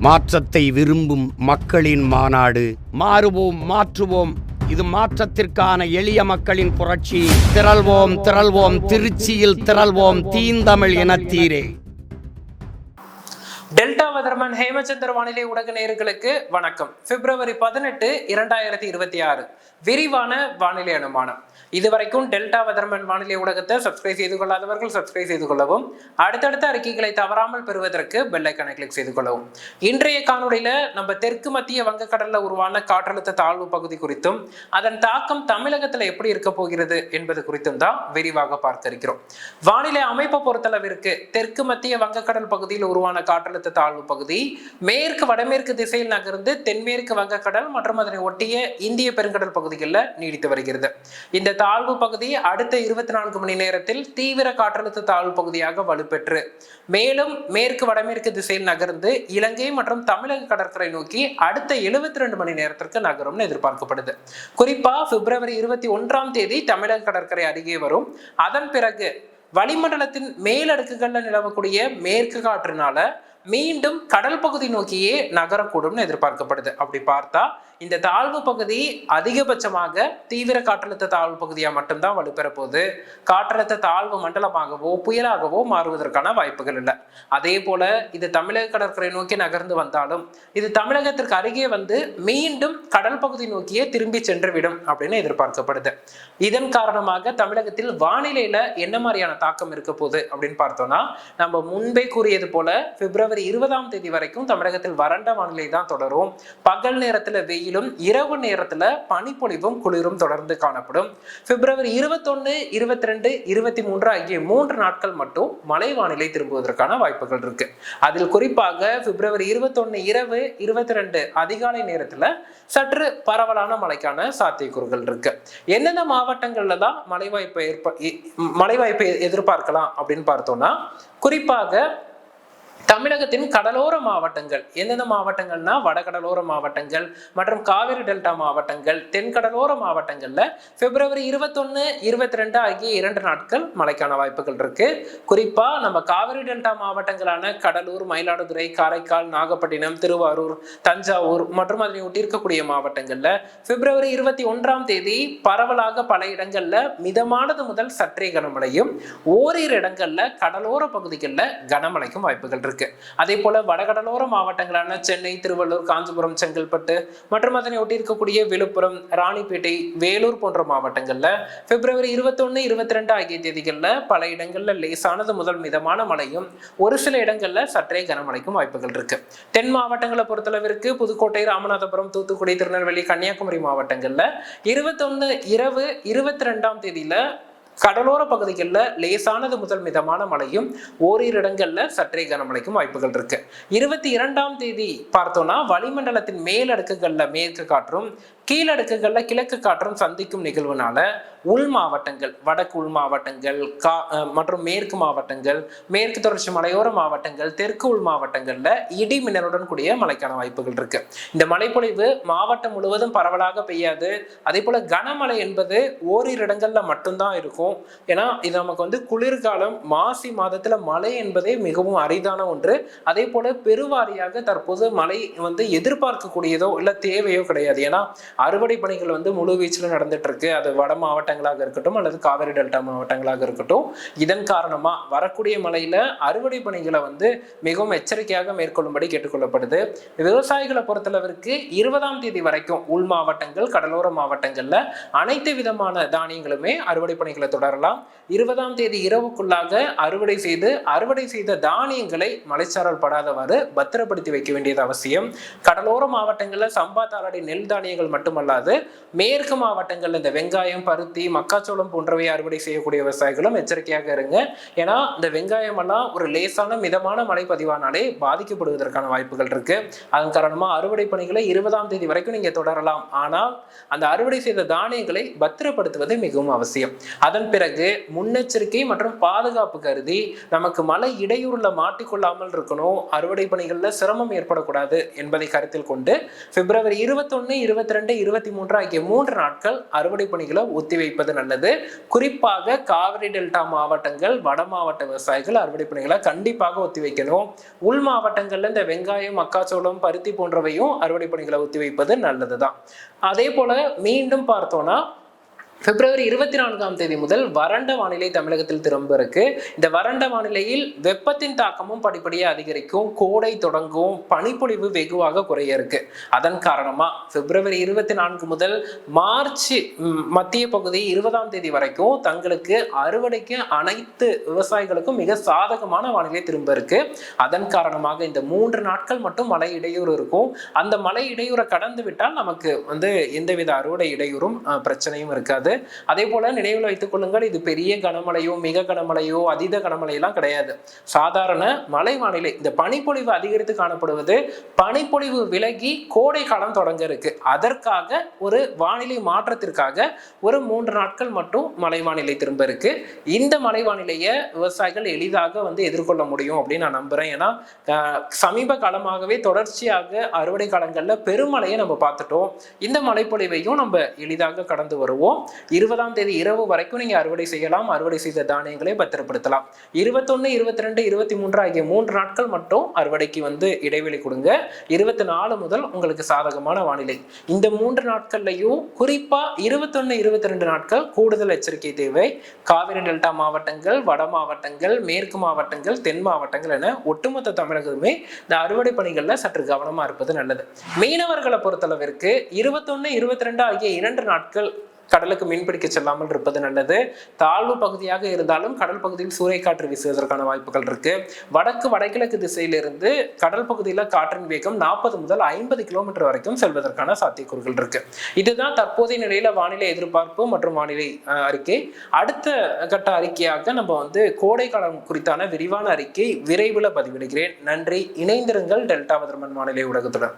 மாற்றத்தை விரும்பும் மக்களின் மாநாடு. மாறுவோம் மாற்றுவோம். இது மாற்றத்திற்கான எளிய மக்களின் புரட்சி. திரள்வோம் திரள்வோம். திருச்சியில் திரள்வோம். தீந்தமிழ் இனத்தீரே. டெல்டா வதர்மன் ஹேமச்சந்திர வானிலை உலக நேயர்களுக்கு வணக்கம். பிப்ரவரி பதினெட்டு இரண்டாயிரத்தி இருபத்தி ஆறு. விரிவான வானிலை அனுமானம். இதுவரைக்கும் டெல்டா வதர்மன் வானிலை ஊடகத்தை சப்ஸ்கிரைப் செய்து கொள்ளாதவர்கள் சப்ஸ்கிரைப் செய்து கொள்ளவும் அடுத்தடுத்த அறிக்கைகளை தவறாமல் பெறுவதற்கு பெல்லைக்கனை கிளிக் செய்து கொள்ளவும். இன்றைய காணொளியில நம்ம தெற்கு மத்திய வங்கக்கடல்ல உருவான காற்றழுத்த தாழ்வு பகுதி குறித்தும் அதன் தாக்கம் தமிழகத்துல எப்படி இருக்க போகிறது என்பது குறித்தும் தான் விரிவாக பார்க்க இருக்கிறோம். வானிலை அமைப்பை பொறுத்தளவிற்கு தெற்கு மத்திய வங்கக்கடல் பகுதியில் உருவான காற்றழுத்த தாழ்வு பகுதி மேற்கு வடமேற்கு திசையில் நகர்ந்து தென்மேற்கு வங்கக்கடல் மற்றும் அதனை ஒட்டிய இந்திய பெருங்கடல் பகுதிகளில் நீடித்து வருகிறது. இந்த தாழ்வு பகுதி அடுத்த இருபத்தி நான்கு மணி நேரத்தில் தீவிர காற்றழுத்த தாழ்வு பகுதியாக வலுப்பெற்று மேலும் மேற்கு வடமேற்கு திசையில் நகர்ந்து இலங்கை மற்றும் தமிழக கடற்கரை நோக்கி அடுத்த எழுபத்தி ரெண்டு மணி நேரத்திற்கு நகரும்னு எதிர்பார்க்கப்படுது. குறிப்பா பிப்ரவரி இருபத்தி ஒன்றாம் தேதி தமிழக கடற்கரை அருகே வரும். அதன் பிறகு வளிமண்டலத்தின் மேலடுக்குகளில் நிலவக்கூடிய மேற்கு காற்றுனால மீண்டும் கடல் பகுதி நோக்கியே நகரக்கூடும்னு எதிர்பார்க்கப்படுது. அப்படி பார்த்தா இந்த தாழ்வு பகுதி அதிகபட்சமாக தீவிர காற்றழுத்த தாழ்வு பகுதியாக மட்டும்தான் வலுப்பெற போகுது காற்றழுத்த தாழ்வு மண்டலமாகவோ புயலாகவோ மாறுவதற்கான வாய்ப்புகள் இல்லை. அதே போல இது தமிழக கடற்கரை நோக்கி நகர்ந்து வந்தாலும் இது தமிழகத்திற்கு அருகே வந்து மீண்டும் கடல் பகுதி நோக்கியே திரும்பி சென்றுவிடும் அப்படின்னு எதிர்பார்க்கப்படுது. இதன் காரணமாக தமிழகத்தில் வானிலையில என்ன மாதிரியான தாக்கம் இருக்க போகுது அப்படின்னு பார்த்தோம்னா நம்ம முன்பே கூறியது போல பிப்ரவரி இருபதாம் தேதி வரைக்கும் தமிழகத்தில் வறண்ட வானிலை தான் தொடரும். பகல் நேரத்துல வெயிலும் இரவு நேரத்துல பனிப்பொழிவும் குளிரும் தொடர்ந்து காணப்படும். பிப்ரவரி இருபத்தொன்னு இருபத்தி ரெண்டு இருபத்தி மூன்று ஆகிய மூன்று நாட்கள் மட்டும் மழை வானிலை திரும்புவதற்கான வாய்ப்புகள் இருக்கு. அதில் குறிப்பாக பிப்ரவரி இருபத்தொன்னு இரவு இருபத்தி ரெண்டு அதிகாலை நேரத்துல சற்று பரவலான மழைக்கான சாத்தியக்கூறுகள் இருக்கு. எந்தெந்த மாவட்டங்கள்ல தான் மழை வாய்ப்பை ஏற்ப மழை வாய்ப்பை எதிர்பார்க்கலாம் அப்படின்னு பார்த்தோம்னா குறிப்பாக தமிழகத்தின் கடலோர மாவட்டங்கள். எந்தெந்த மாவட்டங்கள்னா வடகடலோர மாவட்டங்கள் மற்றும் காவிரி டெல்டா மாவட்டங்கள். தென்கடலோர மாவட்டங்களில் பிப்ரவரி இருபத்தொன்னு இருபத்தி ரெண்டு ஆகிய இரண்டு நாட்கள் மழைக்கான வாய்ப்புகள் இருக்கு. குறிப்பா நம்ம காவிரி டெல்டா மாவட்டங்களான கடலூர் மயிலாடுதுறை காரைக்கால் நாகப்பட்டினம் திருவாரூர் தஞ்சாவூர் மற்றும் அதனை ஒட்டியிருக்கக்கூடிய இருக்கக்கூடிய பிப்ரவரி இருபத்தி ஒன்றாம் தேதி பரவலாக பல இடங்கள்ல மிதமானது முதல் சற்றே கனமழையும் ஓரிரு இடங்கள்ல கடலோர பகுதிகளில் கனமழைக்கும் வாய்ப்புகள் இருக்கு அதே போல வடகடலோர மாவட்டங்களான சென்னை திருவள்ளூர் காஞ்சிபுரம் செங்கல்பட்டு மற்றும் அதனை ஒட்டி இருக்கக்கூடிய விழுப்புரம் ராணிப்பேட்டை வேலூர் போன்ற மாவட்டங்கள்ல பிப்ரவரி இருபத்தொன்னு இருபத்தி ரெண்டு ஆகிய தேதிகள்ல பல இடங்கள்ல லேசானது முதல் மிதமான மழையும் ஒரு சில இடங்கள்ல சற்றே கனமழைக்கும் வாய்ப்புகள் இருக்கு. தென் மாவட்டங்களை பொறுத்தளவிற்கு புதுக்கோட்டை ராமநாதபுரம் தூத்துக்குடி திருநெல்வேலி கன்னியாகுமரி மாவட்டங்கள்ல இருபத்தொன்னு இரவு இருபத்தி ரெண்டாம் தேதியில கடலோர பகுதிகளில் லேசானது முதல் மிதமான மழையும் ஓரிரு இடங்கள்ல சற்றே கனமழைக்கும் வாய்ப்புகள் இருக்கு. இருபத்தி இரண்டாம் தேதி பார்த்தோம்னா வளிமண்டலத்தின் மேலடுக்குகள்ல மேற்கு காற்றும் கீழடுக்குகள்ல கிழக்கு காற்றும் சந்திக்கும் நிகழ்வுனால உள் மாவட்டங்கள் வடக்கு உள் மாவட்டங்கள் கா அஹ் மற்றும் மேற்கு மாவட்டங்கள் மேற்கு தொடர்ச்சி மலையோர மாவட்டங்கள் தெற்கு உள் மாவட்டங்கள்ல இடி மின்னலுடன் கூடிய மழைக்கான வாய்ப்புகள் இருக்கு. இந்த மழைப்பொழிவு மாவட்டம் முழுவதும் பரவலாக பெய்யாது. அதே போல கனமழை என்பது ஓரிரு இடங்கள்ல மட்டும்தான் இருக்கும். ஏன்னா இது நமக்கு வந்து குளிர்காலம் மாசி மாதத்துல மழை என்பதே மிகவும் அரிதான ஒன்று. அதே போல பெருவாரியாக தற்போது மழை வந்து எதிர்பார்க்கக்கூடியதோ இல்ல தேவையோ கிடையாது. ஏன்னா அறுவடை பணிகள் வந்து முழு வீச்சில் நடந்துட்டு இருக்கு அது வட மாவட்டங்களாக இருக்கட்டும் அல்லது காவிரி டெல்டா மாவட்டங்களாக இருக்கட்டும். இதன் காரணமா வரக்கூடிய மழையில அறுவடை பணிகளை வந்து மிகவும் எச்சரிக்கையாக மேற்கொள்ளும்படி கேட்டுக்கொள்ளப்படுது. விவசாயிகளை பொறுத்தளவிற்கு இருபதாம் தேதி வரைக்கும் உள் மாவட்டங்கள் கடலோர மாவட்டங்கள்ல அனைத்து விதமான தானியங்களுமே அறுவடை பணிகளை தொடரலாம். இருபதாம் தேதி இரவுக்குள்ளாக அறுவடை செய்து அறுவடை செய்த தானியங்களை மலைச்சாரல் படாதவாறு பத்திரப்படுத்தி வைக்க வேண்டியது அவசியம். கடலோர மாவட்டங்களில் சம்பா தாளடி நெல் தானியங்கள் மட்டுமல்லாது மேற்கு மாவட்டங்களில் இந்த வெங்காயம் பருத்தி மக்காச்சோளம் போன்றவை அறுவடை செய்யக்கூடிய விவசாயிகளும் எச்சரிக்கையாக இருங்க. ஏன்னா இந்த வெங்காயம் எல்லாம் ஒரு லேசான மிதமான மழை பதிவானாலே பாதிக்கப்படுவதற்கான வாய்ப்புகள் இருக்கு. அதன் காரணமா அறுவடை பணிகளை இருபதாம் தேதி வரைக்கும் நீங்க தொடரலாம். ஆனால் அந்த அறுவடை செய்த தானியங்களை பத்திரப்படுத்துவது மிகவும் அவசியம். அதன் அதன் பிறகு முன்னெச்சரிக்கை மற்றும் பாதுகாப்பு கருதி நமக்கு மழை இடையூறுல மாட்டிக்கொள்ளாமல் இருக்கணும். அறுவடை பணிகளில் சிரமம் ஏற்படக்கூடாது என்பதை கருத்தில் கொண்டு பிப்ரவரி இருபத்தொன்னு இருபத்தி ரெண்டு இருபத்தி மூன்று ஆகிய மூன்று நாட்கள் அறுவடை பணிகளை ஒத்திவைப்பது நல்லது. குறிப்பாக காவிரி டெல்டா மாவட்டங்கள் வட மாவட்ட விவசாயிகள் அறுவடை பணிகளை கண்டிப்பாக ஒத்திவைக்கணும் உள் மாவட்டங்கள்ல இந்த வெங்காயம் மக்காச்சோளம் பருத்தி போன்றவையும் அறுவடை பணிகளை ஒத்திவைப்பது நல்லதுதான். அதே போல மீண்டும் பார்த்தோம்னா பிப்ரவரி இருபத்தி நான்காம் தேதி முதல் வறண்ட வானிலை தமிழகத்தில் திரும்ப இருக்கு இந்த வறண்ட வானிலையில் வெப்பத்தின் தாக்கமும் படிப்படியாக அதிகரிக்கும். கோடை தொடங்கும். பனிப்பொழிவு வெகுவாக குறைய இருக்கு அதன் காரணமா பிப்ரவரி இருபத்தி நான்கு முதல் மார்ச் மத்திய பகுதி இருபதாம் தேதி வரைக்கும் தங்களுக்கு அறுவடைக்கு அனைத்து விவசாயிகளுக்கும் மிக சாதகமான வானிலை திரும்ப இருக்கு அதன் காரணமாக இந்த மூன்று நாட்கள் மட்டும் மழை இடையூறு இருக்கும். அந்த மழை இடையூறை கடந்து விட்டால் நமக்கு வந்து எந்தவித அறுவடை இடையூறும் பிரச்சனையும் இருக்காது. அதே போல நினைவில் வைத்துக் கொள்ளுங்கள் இது பெரிய கனமழையோ மிக கனமழையோ அதீத கனமழையெல்லாம் கிடையாது. சாதாரண மலை வானிலை இந்த பனிப்பொழிவு அதிகரித்து காணப்படுவது பனிப்பொழிவு விலகி கோடை காலம் தொடங்க இருக்கு அதற்காக ஒரு வானிலை மாற்றத்திற்காக ஒரு மூன்று நாட்கள் மட்டும் மலை வானிலை திரும்ப இருக்கு இந்த மலை வானிலையை விவசாயிகள் எளிதாக வந்து எதிர்கொள்ள முடியும் அப்படின்னு நான் நம்புறேன். ஏன்னா சமீப காலமாகவே தொடர்ச்சியாக அறுவடை காலங்களில் பெருமழையை நம்ம பார்த்துட்டோம். இந்த மழைப்பொழிவையும் நம்ம எளிதாக கடந்து வருவோம். இருபதாம் தேதி இரவு வரைக்கும் நீங்க அறுவடை செய்யலாம். அறுவடை செய்த தானியங்களை பத்திரப்படுத்தலாம். இருபத்தொன்னு இருபத்தி ரெண்டு இருபத்தி மூன்று ஆகிய மூன்று நாட்கள் மட்டும் அறுவடைக்கு வந்து இடைவெளி கொடுங்க. இருபத்தி நாலு முதல் உங்களுக்கு சாதகமான வானிலை. இந்த மூன்று நாட்கள்லையும் குறிப்பா இருபத்தொன்னு இருபத்தி ரெண்டு நாட்கள் கூடுதல் எச்சரிக்கை தேவை. காவிரி டெல்டா மாவட்டங்கள் வட மாவட்டங்கள் மேற்கு மாவட்டங்கள் தென் மாவட்டங்கள் என ஒட்டுமொத்த தமிழகமே இந்த அறுவடை பணிகள்ல சற்று கவனமா இருப்பது நல்லது. மீனவர்களை பொறுத்தளவிற்கு இருபத்தொன்னு இருபத்தி ரெண்டு ஆகிய இரண்டு நாட்கள் கடலுக்கு மீன்பிடிக்க செல்லாமல் இருப்பது நல்லது. தாழ்வு பகுதியாக இருந்தாலும் கடல் பகுதியில் சூறைக்காற்று வீசுவதற்கான வாய்ப்புகள் இருக்கு. வடக்கு வடகிழக்கு திசையிலிருந்து கடல் பகுதியில் காற்றின் வேகம் நாற்பது முதல் ஐம்பது கிலோமீட்டர் வரைக்கும் செல்வதற்கான சாத்தியக்கூறுகள் இருக்கு. இதுதான் தற்போதைய நிலையில வானிலை எதிர்பார்ப்பு மற்றும் வானிலை அறிக்கை. அடுத்த கட்ட அறிக்கையாக நம்ம வந்து கோடை காலம் குறித்தான விரிவான அறிக்கை விரைவில் பதிவிடுகிறேன். நன்றி. இணைந்திருங்கள் டெல்டா வதர்மன் வானிலை ஊடகத்துடன்.